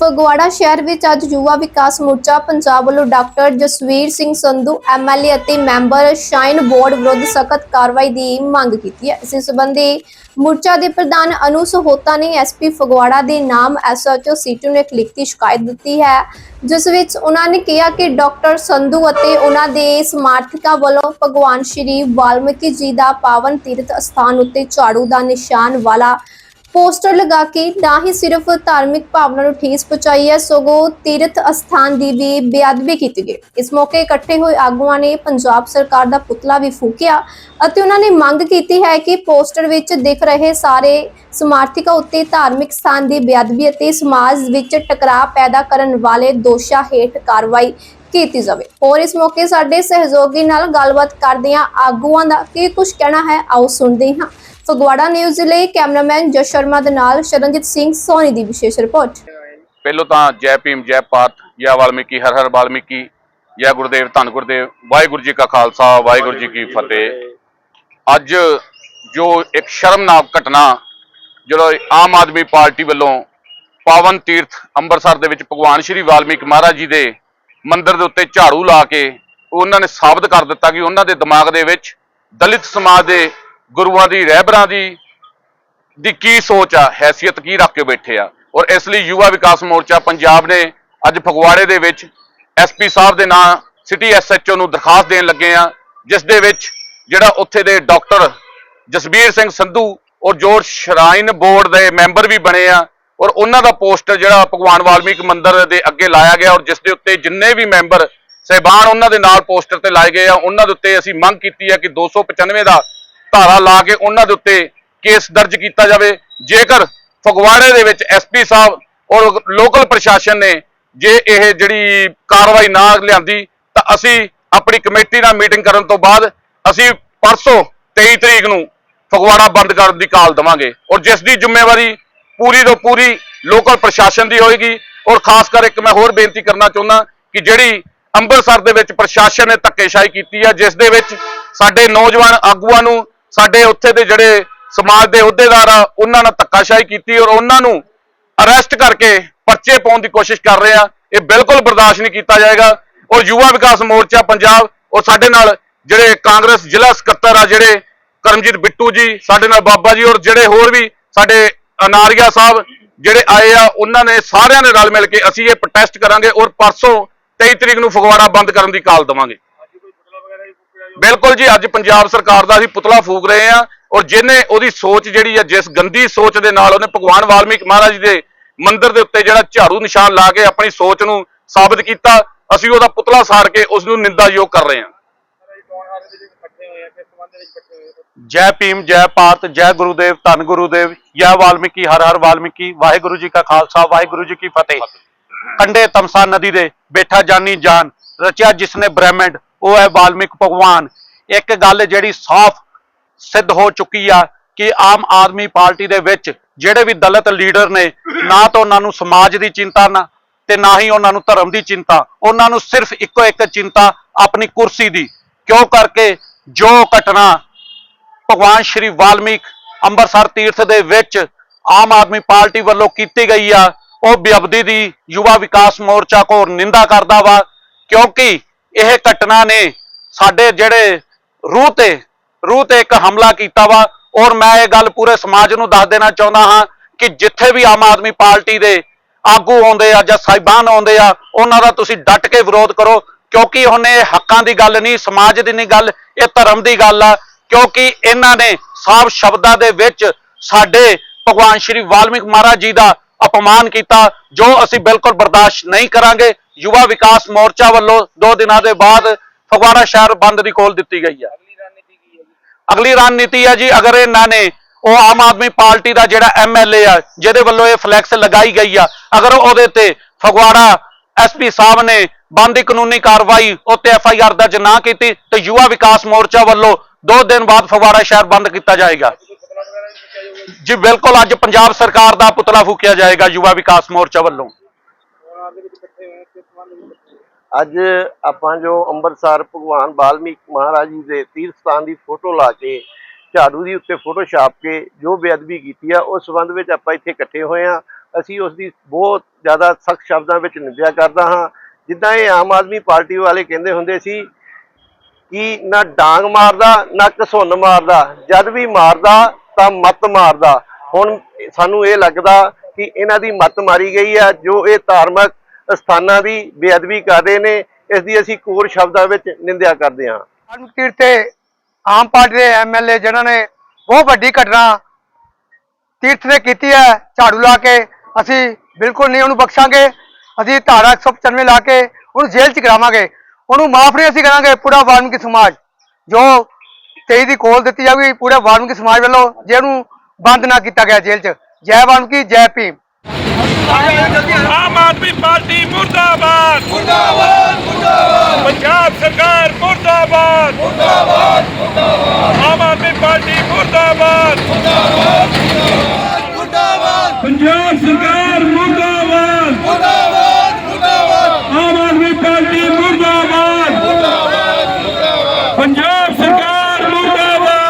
ਫਗਵਾੜਾ ਸ਼ਹਿਰ ਵਿੱਚ ਅੱਜ ਯੁਵਾ ਵਿਕਾਸ ਮੋਰਚਾ ਪੰਜਾਬ ਵੱਲੋਂ ਡਾਕਟਰ ਜਸਵੀਰ ਸਿੰਘ ਸੰਧੂ ਐਮਐਲਏ ਅਤੇ ਮੈਂਬਰ ਸ਼ਾਈਨ ਬੋਰਡ ਵਿਰੁੱਧ ਸਖਤ ਕਾਰਵਾਈ ਦੀ ਮੰਗ ਕੀਤੀ ਹੈ। ਇਸ ਸੰਬੰਧੀ ਮੋਰਚਾ ਦੇ ਪ੍ਰਧਾਨ ਅਨੂ ਸਹੋਤਾ ਨੇ ਐਸਪੀ ਫਗਵਾੜਾ ਦੇ ਨਾਮ ਐਸਐਚਓ ਸੀਟੂ ਨੇ ਇੱਕ ਲਿਖਤੀ ਸ਼ਿਕਾਇਤ ਦਿੱਤੀ ਹੈ, ਜਿਸ ਵਿੱਚ ਉਹਨਾਂ ਨੇ ਕਿਹਾ ਕਿ ਡਾਕਟਰ ਸੰਧੂ ਅਤੇ ਉਹਨਾਂ ਦੇ ਸਮਰਥਕਾਂ ਵੱਲੋਂ ਭਗਵਾਨ ਸ਼੍ਰੀ ਵਾਲਮੀਕੀ ਜੀ ਦਾ ਪਾਵਨ ਤੀਰਥ ਸਥਾਨ ਉੱਤੇ ਝਾੜੂ ਦਾ ਨਿਸ਼ਾਨ ਵਾਲਾ ਪੋਸਟਰ ਲਗਾ ਕੇ ਨਾ ਹੀ ਸਿਰਫ ਧਾਰਮਿਕ ਭਾਵਨਾ ਨੂੰ ਠੇਸ ਪਹੁੰਚਾਈ ਹੈ, ਸਗੋਂ ਤੀਰਥ ਅਸਥਾਨ ਦੀ ਵੀ ਬੇਅਦਬੀ ਕੀਤੀ ਗਈ। ਇਸ ਮੌਕੇ ਇਕੱਠੇ ਹੋਏ ਆਗੂਆਂ ਨੇ ਪੰਜਾਬ ਸਰਕਾਰ ਦਾ ਪੁਤਲਾ ਵੀ ਫੂਕਿਆ ਅਤੇ ਉਹਨਾਂ ਨੇ ਮੰਗ ਕੀਤੀ ਹੈ ਕਿ ਪੋਸਟਰ ਵਿੱਚ ਦਿਖ ਰਹੇ ਸਾਰੇ ਸਮਾਰਥਿਕਾਂ ਉੱਤੇ ਧਾਰਮਿਕ ਸਥਾਨ ਦੀ ਬੇਅਦਬੀ ਅਤੇ ਸਮਾਜ ਵਿੱਚ ਟਕਰਾਅ ਪੈਦਾ ਕਰਨ ਵਾਲੇ ਦੋਸ਼ਾਂ ਹੇਠ ਕਾਰਵਾਈ ਕੀਤੀ ਜਾਵੇ। ਹੋਰ ਇਸ ਮੌਕੇ ਸਾਡੇ ਸਹਿਯੋਗੀ ਨਾਲ ਗੱਲਬਾਤ ਕਰਦਿਆਂ ਆਗੂਆਂ ਦਾ ਕੀ ਕੁਝ ਕਹਿਣਾ ਹੈ, ਆਓ ਸੁਣਦੇ ਹਾਂ। ਫਗਵਾੜਾ ਨਿਊਜ਼ ਲਈ ਕੈਮਰਾਮੈਨ ਜਸ ਸ਼ਰਮਾ ਦੇ ਨਾਲ ਸ਼ਰਨਜੀਤ ਸਿੰਘ ਸੋਨੀ ਦੀ ਵਿਸ਼ੇਸ਼ ਰਿਪੋਰਟ। ਪਹਿਲੋਂ ਤਾਂ ਜੈ ਭੀਮ, ਜੈ ਭਾਰਤ ਜੈ ਵਾਲਮੀਕੀ, ਹਰ ਹਰ ਵਾਲਮੀਕੀ, ਜੈ ਗੁਰਦੇਵ, ਧੰਨ ਗੁਰਦੇਵ, ਵਾਹਿਗੁਰੂ ਜੀ ਕਾ ਖਾਲਸਾ, ਵਾਹਿਗੁਰੂ ਜੀ ਕੀ ਫਤਿਹ। ਅੱਜ ਜੋ ਇੱਕ ਸ਼ਰਮਨਾਕ ਘਟਨਾ ਜਦੋਂ ਆਮ ਆਦਮੀ ਪਾਰਟੀ ਵੱਲੋਂ ਪਾਵਨ ਤੀਰਥ ਅੰਮ੍ਰਿਤਸਰ ਦੇ ਵਿੱਚ ਭਗਵਾਨ ਸ਼੍ਰੀ ਵਾਲਮੀਕ ਮਹਾਰਾਜ ਜੀ ਦੇ ਮੰਦਿਰ ਦੇ ਉੱਤੇ ਝਾੜੂ ਲਾ ਕੇ ਉਹਨਾਂ ਨੇ ਸਾਬਤ ਕਰ ਦਿੱਤਾ ਕਿ ਉਹਨਾਂ ਦੇ ਦਿਮਾਗ ਦੇ ਵਿੱਚ ਦਲਿਤ ਸਮਾਜ ਦੇ ਗੁਰੂਆਂ ਦੀ, ਰਹਿਬਰਾਂ ਦੀ ਦੀ ਕੀ ਸੋਚ ਆ, ਹੈਸੀਅਤ ਕੀ ਰੱਖ ਕੇ ਬੈਠੇ ਆ। ਔਰ ਇਸ ਲਈ ਯੁਵਾ ਵਿਕਾਸ ਮੋਰਚਾ ਪੰਜਾਬ ਨੇ ਅੱਜ ਫਗਵਾੜੇ ਦੇ ਵਿੱਚ ਐਸਪੀ ਸਾਹਿਬ ਦੇ ਨਾਂ ਸਿਟੀ ਐਸਐਚਓ ਨੂੰ ਦਰਖਾਸਤ ਦੇਣ ਲੱਗੇ ਆ, ਜਿਸ ਦੇ ਵਿੱਚ ਜਿਹੜਾ ਉੱਥੇ ਦੇ ਡਾਕਟਰ ਜਸਬੀਰ ਸਿੰਘ ਸੰਧੂ ਔਰ ਜੋ ਸ਼ਰਾਈਨ ਬੋਰਡ ਦੇ ਮੈਂਬਰ ਵੀ ਬਣੇ ਆ, ਔਰ ਉਹਨਾਂ ਦਾ ਪੋਸਟਰ ਜਿਹੜਾ ਭਗਵਾਨ ਵਾਲਮੀਕ ਮੰਦਿਰ ਦੇ ਅੱਗੇ ਲਾਇਆ ਗਿਆ, ਔਰ ਜਿਸ ਦੇ ਉੱਤੇ ਜਿੰਨੇ ਵੀ ਮੈਂਬਰ ਸਹਿਬਾਨ ਉਹਨਾਂ ਦੇ ਨਾਲ ਪੋਸਟਰ ਤੇ ਲਾਏ ਗਏ ਆ, ਉਹਨਾਂ ਦੇ ਉੱਤੇ ਅਸੀਂ ਮੰਗ ਕੀਤੀ ਹੈ ਕਿ 295 ਦਾ ਧਾਰਾ ਲਾ ਕੇ ਉਹਨਾਂ ਦੇ ਉੱਤੇ ਕੇਸ ਦਰਜ ਕੀਤਾ ਜਾਵੇ। ਜੇਕਰ ਫਗਵਾੜੇ ਦੇ ਵਿੱਚ ਐਸਪੀ ਸਾਹਿਬ ਔਰ ਲੋਕਲ ਪ੍ਰਸ਼ਾਸਨ ਨੇ ਜੇ ਇਹ ਜਿਹੜੀ ਕਾਰਵਾਈ ਨਾ ਲਿਆਂਦੀ, ਤਾਂ ਅਸੀਂ ਆਪਣੀ ਕਮੇਟੀ ਨਾਲ ਮੀਟਿੰਗ ਕਰਨ ਤੋਂ ਬਾਅਦ ਅਸੀਂ ਪਰਸੋਂ 23 ਤਰੀਕ ਨੂੰ ਫਗਵਾੜਾ ਬੰਦ ਕਰਨ ਦੀ ਕਾਲ ਦਵਾਂਗੇ। ਔਰ ਜਿਸ ਦੀ ਜ਼ਿੰਮੇਵਾਰੀ ਪੂਰੀ ਤੋਂ ਪੂਰੀ ਲੋਕਲ ਪ੍ਰਸ਼ਾਸਨ ਦੀ ਹੋਏਗੀ। ਔਰ ਖਾਸ ਕਰ ਇੱਕ ਮੈਂ ਹੋਰ ਬੇਨਤੀ ਕਰਨਾ ਚਾਹੁੰਦਾ ਕਿ ਜਿਹੜੀ ਅੰਮ੍ਰਿਤਸਰ ਦੇ ਵਿੱਚ ਪ੍ਰਸ਼ਾਸਨ ਨੇ ਧੱਕੇਸ਼ਾਹੀ ਕੀਤੀ ਹੈ ਜਿਸ ਦੇ ਵਿੱਚ ਸਾਡੇ ਨੌਜਵਾਨ ਆਗੂਆਂ ਨੂੰ ਸਾਡੇ ਉੱਥੇ ਦੇ ਜਿਹੜੇ ਸਮਾਜ ਦੇ ਅਹੁਦੇਦਾਰ ਆ, ਉਹਨਾਂ ਨਾਲ ਧੱਕਾਸ਼ਾਹੀ ਕੀਤੀ ਔਰ ਉਹਨਾਂ ਨੂੰ ਅਰੈਸਟ ਕਰਕੇ ਪਰਚੇ ਪਾਉਣ ਦੀ ਕੋਸ਼ਿਸ਼ ਕਰ ਰਹੇ ਆ। ਇਹ ਬਿਲਕੁਲ ਬਰਦਾਸ਼ਤ ਨਹੀਂ ਕੀਤਾ ਜਾਏਗਾ। ਔਰ ਯੁਵਾ ਵਿਕਾਸ ਮੋਰਚਾ ਪੰਜਾਬ ਔਰ ਸਾਡੇ ਨਾਲ ਜਿਹੜੇ ਕਾਂਗਰਸ ਜ਼ਿਲ੍ਹਾ ਸਕੱਤਰ ਆ, ਜਿਹੜੇ ਕਰਮਜੀਤ ਬਿੱਟੂ ਜੀ, ਸਾਡੇ ਨਾਲ ਬਾਬਾ ਜੀ ਔਰ ਜਿਹੜੇ ਹੋਰ ਵੀ ਸਾਡੇ ਅਨਾਰੀਆ ਸਾਹਿਬ ਜਿਹੜੇ ਆਏ ਆ, ਉਹਨਾਂ ਨੇ ਸਾਰਿਆਂ ਨੇ ਰਲ ਮਿਲ ਕੇ ਅਸੀਂ ਇਹ ਪ੍ਰੋਟੈਸਟ ਕਰਾਂਗੇ ਔਰ ਪਰਸੋਂ 23 ਤਰੀਕ ਨੂੰ ਫਗਵਾੜਾ ਬੰਦ ਕਰਨ ਦੀ ਕਾਲ ਦਵਾਂਗੇ। ਬਿਲਕੁਲ ਜੀ, ਅੱਜ ਪੰਜਾਬ ਸਰਕਾਰ ਦਾ ਅਸੀਂ ਪੁਤਲਾ ਫੂਕ ਰਹੇ ਆ ਔਰ ਜਿਹਨੇ ਉਹਦੀ ਸੋਚ ਜਿਹੜੀ ਆ, ਜਿਸ ਗੰਦੀ ਸੋਚ ਦੇ ਨਾਲ ਉਹਨੇ ਭਗਵਾਨ ਵਾਲਮੀਕ ਮਹਾਰਾਜ ਜੀ ਦੇ ਮੰਦਿਰ ਦੇ ਉੱਤੇ ਜਿਹੜਾ ਝਾੜੂ ਨਿਸ਼ਾਨ ਲਾ ਕੇ ਆਪਣੀ ਸੋਚ ਨੂੰ ਸਾਬਤ ਕੀਤਾ, ਅਸੀਂ ਉਹਦਾ ਪੁਤਲਾ ਸਾੜ ਕੇ ਉਸ ਨੂੰ ਨਿੰਦਾਯੋਗ ਕਰ ਰਹੇ ਹਾਂ। ਜੈ ਭੀਮ, ਜੈ ਭਾਰਤ ਜੈ ਗੁਰੂਦੇਵ, ਧੰਨ ਗੁਰੂਦੇਵ ਜੈ ਵਾਲਮੀਕੀ, ਹਰ ਹਰ ਵਾਲਮੀਕੀ, ਵਾਹਿਗੁਰੂ ਜੀ ਕਾ ਖਾਲਸਾ, ਵਾਹਿਗੁਰੂ ਜੀ ਕੀ ਫਤਿਹ। ਕੰਡੇ ਤਮਸਾ ਨਦੀ ਦੇ ਬੈਠਾ ਜਾਨੀ ਜਾਨ, ਰਚਿਆ ਜਿਸਨੇ ਬ੍ਰਹਮੰਡ ਉਹ ਹੈ ਵਾਲਮੀਕ ਭਗਵਾਨ। ਇੱਕ ਗੱਲ ਜਿਹੜੀ ਸਾਫ਼ ਸਿੱਧ ਹੋ ਚੁੱਕੀ ਆ ਕਿ ਆਮ ਆਦਮੀ ਪਾਰਟੀ ਦੇ ਵਿੱਚ ਜਿਹੜੇ ਵੀ ਦਲਿਤ ਲੀਡਰ ਨੇ, ਨਾ ਤਾਂ ਉਹਨਾਂ ਨੂੰ ਸਮਾਜ ਦੀ ਚਿੰਤਾ ਨਾ, ਤੇ ਨਾ ਹੀ ਉਹਨਾਂ ਨੂੰ ਧਰਮ ਦੀ ਚਿੰਤਾ। ਉਹਨਾਂ ਨੂੰ ਸਿਰਫ ਇੱਕੋ ਇੱਕ ਚਿੰਤਾ ਆਪਣੀ ਕੁਰਸੀ ਦੀ, ਕਿਉਂ ਕਰਕੇ ਜੋ ਘਟਨਾ ਭਗਵਾਨ ਸ਼੍ਰੀ ਵਾਲਮੀਕ ਅੰਮ੍ਰਿਤਸਰ ਤੀਰਥ ਦੇ ਵਿੱਚ ਆਮ ਆਦਮੀ ਪਾਰਟੀ ਵੱਲੋਂ ਕੀਤੀ ਗਈ ਆ, ਉਹ ਬੇਅਬਦੀ ਦੀ ਯੁਵਾ ਵਿਕਾਸ ਮੋਰਚਾ ਕੋ ਨਿੰਦਾ ਕਰਦਾ ਵਾ, ਕਿਉਂਕਿ ਇਹ ਘਟਨਾ ਨੇ ਸਾਡੇ ਜਿਹੜੇ ਰੂਹ ਤੇ ਰੂਹ ਤੇ ਇੱਕ ਹਮਲਾ ਕੀਤਾ ਵਾ। ਔਰ ਮੈਂ ਇਹ ਗੱਲ ਪੂਰੇ ਸਮਾਜ ਨੂੰ ਦੱਸ ਦੇਣਾ ਚਾਹੁੰਦਾ ਹਾਂ ਕਿ ਜਿੱਥੇ ਵੀ ਆਮ ਆਦਮੀ ਪਾਰਟੀ ਦੇ ਆਗੂ ਆਉਂਦੇ ਆ ਜਾਂ ਸਾਹਿਬਾਨ ਆਉਂਦੇ ਆ, ਉਹਨਾਂ ਦਾ ਤੁਸੀਂ ਡਟ ਕੇ ਵਿਰੋਧ ਕਰੋ। ਕਿਉਂਕਿ ਉਹਨੇ ਇਹ ਹੱਕਾਂ ਦੀ ਗੱਲ ਨਹੀਂ, ਸਮਾਜ ਦੀ ਨਹੀਂ ਗੱਲ, ਇਹ ਧਰਮ ਦੀ ਗੱਲ ਆ। ਕਿਉਂਕਿ ਇਹਨਾਂ ਨੇ ਸਾਫ਼ ਸ਼ਬਦਾਂ ਦੇ ਵਿੱਚ ਸਾਡੇ ਭਗਵਾਨ ਸ਼੍ਰੀ ਵਾਲਮੀਕ ਮਹਾਰਾਜ ਜੀ ਦਾ ਅਪਮਾਨ ਕੀਤਾ, ਜੋ ਅਸੀਂ ਬਿਲਕੁਲ ਬਰਦਾਸ਼ਤ ਨਹੀਂ ਕਰਾਂਗੇ। ਯੁਵਾ ਵਿਕਾਸ ਮੋਰਚਾ ਵੱਲੋਂ ਦੋ ਦਿਨਾਂ ਦੇ ਬਾਅਦ ਫਗਵਾੜਾ ਸ਼ਹਿਰ ਬੰਦ ਦੀ ਕੋਲ ਦਿੱਤੀ ਗਈ ਹੈ। ਅਗਲੀ ਰਣਨੀਤੀ ਹੈ ਜੀ? ਅਗਰ ਇਹਨਾਂ ਨੇ ਉਹ ਆਮ ਆਦਮੀ ਪਾਰਟੀ ਦਾ ਜਿਹੜਾ ਐਮਐਲਏ ਆ ਜਿਹਦੇ ਵੱਲੋਂ ਇਹ ਫਲੈਕਸ ਲਗਾਈ ਗਈ ਆ ਅਗਰ ਉਹਦੇ ਤੇ ਫਗਵਾੜਾ ਐਸਪੀ ਸਾਹਿਬ ਨੇ ਬੰਦ ਦੀ ਕਾਨੂੰਨੀ ਕਾਰਵਾਈ ਉੱਤੇ ਐਫਆਈਆਰ ਦਰਜ ਨਾ ਕੀਤੀ ਤੇ ਯੁਵਾ ਵਿਕਾਸ ਮੋਰਚਾ ਵੱਲੋਂ ਦੋ ਦਿਨ ਬਾਅਦ ਫਗਵਾੜਾ ਸ਼ਹਿਰ ਬੰਦ ਕੀਤਾ ਜਾਏਗਾ। ਜੀ ਬਿਲਕੁਲ ਅੱਜ ਪੰਜਾਬ ਸਰਕਾਰ ਦਾ ਪੁਤਲਾ ਫੂਕਿਆ ਜਾਏਗਾ ਯੁਵਾ ਵਿਕਾਸ ਮੋਰਚਾ ਵੱਲੋਂ। ਅੱਜ ਆਪਾਂ ਜੋ ਅੰਮ੍ਰਿਤਸਰ ਭਗਵਾਨ ਬਾਲਮੀਕ ਮਹਾਰਾਜ ਜੀ ਦੇ ਤੀਰਥ ਸਥਾਨ ਦੀ ਫੋਟੋ ਲਾ ਕੇ, ਝਾੜੂ ਦੀ ਉੱਤੇ ਫੋਟੋ ਛਾਪ ਕੇ ਜੋ ਬੇਅਦਬੀ ਕੀਤੀ ਆ, ਉਸ ਸੰਬੰਧ ਵਿੱਚ ਆਪਾਂ ਇੱਥੇ ਇਕੱਠੇ ਹੋਏ ਆ ਅਸੀਂ ਉਸ ਦੀ ਬਹੁਤ ਜ਼ਿਆਦਾ ਸਖਤ ਸ਼ਬਦਾਂ ਵਿੱਚ ਨਿੰਦਿਆ ਕਰਦਾ ਹਾਂ। ਜਿੱਦਾਂ ਇਹ ਆਮ ਆਦਮੀ ਪਾਰਟੀ ਵਾਲੇ ਕਹਿੰਦੇ ਹੁੰਦੇ ਸੀ ਕਿ ਨਾ ਡਾਂਗ ਮਾਰਦਾ, ਨਾ ਘਸੁੰਨ ਮਾਰਦਾ। ਜਦ ਵੀ ਮਾਰਦਾ ਤਾਂ ਮੱਤ ਮਾਰਦਾ। ਹੁਣ ਸਾਨੂੰ ਇਹ ਲੱਗਦਾ ਕਿ ਇਹਨਾਂ ਦੀ ਮੱਤ ਮਾਰੀ ਗਈ ਆ ਜੋ ਇਹ ਧਾਰਮਿਕ ਸਥਾਨਾਂ ਦੀ ਬੇਅਦਬੀ ਕਰ ਰਹੇ ਨੇ ਇਸ ਦੀ ਅਸੀਂ ਕੋਰ ਸ਼ਬਦਾਂ ਵਿੱਚ ਨਿੰਦਿਆ ਕਰਦੇ ਹਾਂ। ਤੀਰ ਤੇ ਆਮ ਪਾਰਟੀ ਦੇ ਐਮਐਲਏ ਜਿਨ੍ਹਾਂ ਨੇ ਬਹੁਤ ਵੱਡੀ ਘਟਨਾ ਤੀਰਥ ਤੇ ਕੀਤੀ ਹੈ ਝਾੜੂ ਲਾ ਕੇ ਅਸੀਂ ਬਿਲਕੁਲ ਨਹੀਂ ਉਹਨੂੰ ਬਖਸ਼ਾਂਗੇ ਅਸੀਂ ਧਾਰਾ 195 ਲਾ ਕੇ ਉਹਨੂੰ ਜੇਲ੍ਹ 'ਚ ਕਰਾਵਾਂਗੇ। ਉਹਨੂੰ ਮਾਫ ਨਹੀਂ ਅਸੀਂ ਕਰਾਂਗੇ ਪੂਰਾ ਵਾਲਮੀਕੀ ਸਮਾਜ ਜੋ 23 ਦੀ ਕੋਲ ਦਿੱਤੀ ਜਾਊਗੀ ਪੂਰੇ ਵਾਲਮੀਕੀ ਸਮਾਜ ਵੱਲੋਂ ਜੇ ਉਹਨੂੰ ਬੰਦ ਨਾ ਕੀਤਾ ਗਿਆ ਜੇਲ੍ਹ 'ਚ। ਜੈ ਵਾਲਮੀਕੀ ਜੈ ਭੀਮ। ਮੁਰਦਾਬਾਦ। ਮੁਰਦਾਬਾਦ ਮੁਰਦਾਬਾਦ। ਪੰਜਾਬ ਸਰਕਾਰ ਮੁਰਦਾਬਾਦ। ਮੁਰਦਾਬਾਦ ਮੁਰਦਾਬਾਦ। ਆਮ ਆਦਮੀ ਪਾਰਟੀ ਮੁਰਦਾਬਾਦ। ਮੁਰਦਾਬਾਦ ਮੁਰਦਾਬਾਦ। ਪੰਜਾਬ ਸਰਕਾਰ ਮੁਰਦਾਬਾਦ।